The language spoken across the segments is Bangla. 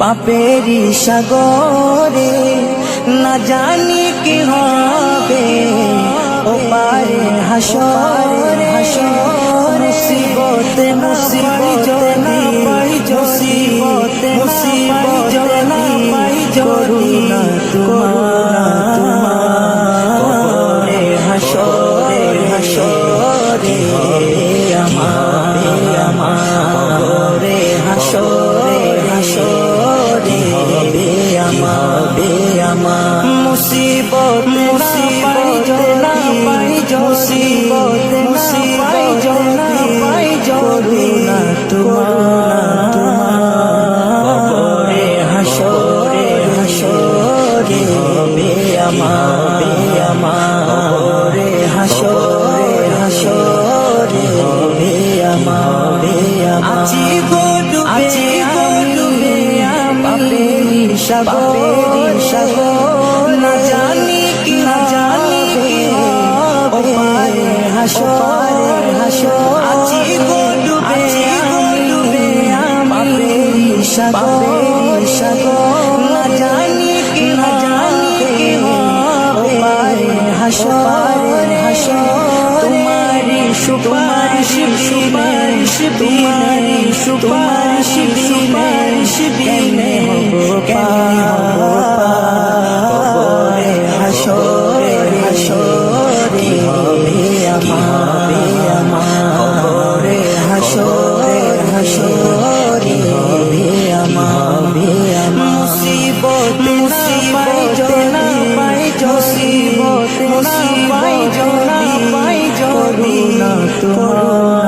পাপেরি সাগরে না জানি কি হবে। ও পারে হাসরে হাসর হবে। সাগর সাগর না জানি কি না জানি কি ও পারে হাসর হাসর আছি গো ডুবে গো ডুবে আমি সাগর সাগর না জানি কি না জানি কি ও পারে হাসর হাসর তোমারি সুপারিশ সুপারিশ তোমারি সুপারিশ সুপারিশ বিনে। মুসিবত করুণা তুমি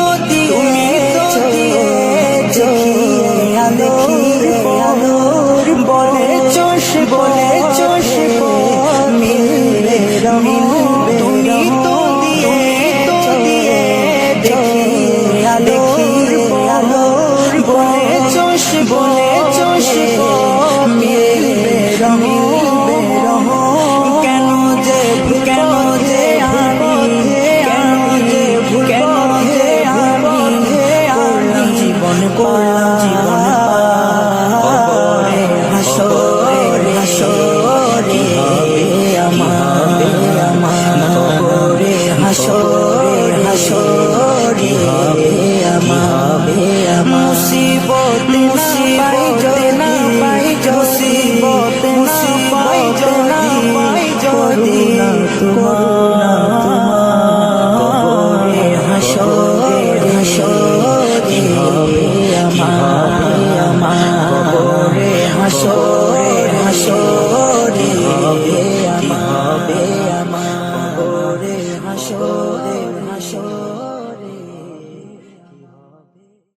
হাসরে আমাবে মুসিবত মুসিবত না পাই মুসিবত মুসিবত না পাই যদি করুণা তোমারে হাসরে হাসরে আমাবে আমারে হাসরে হাসরে আমাবে আমারে হাসরে show.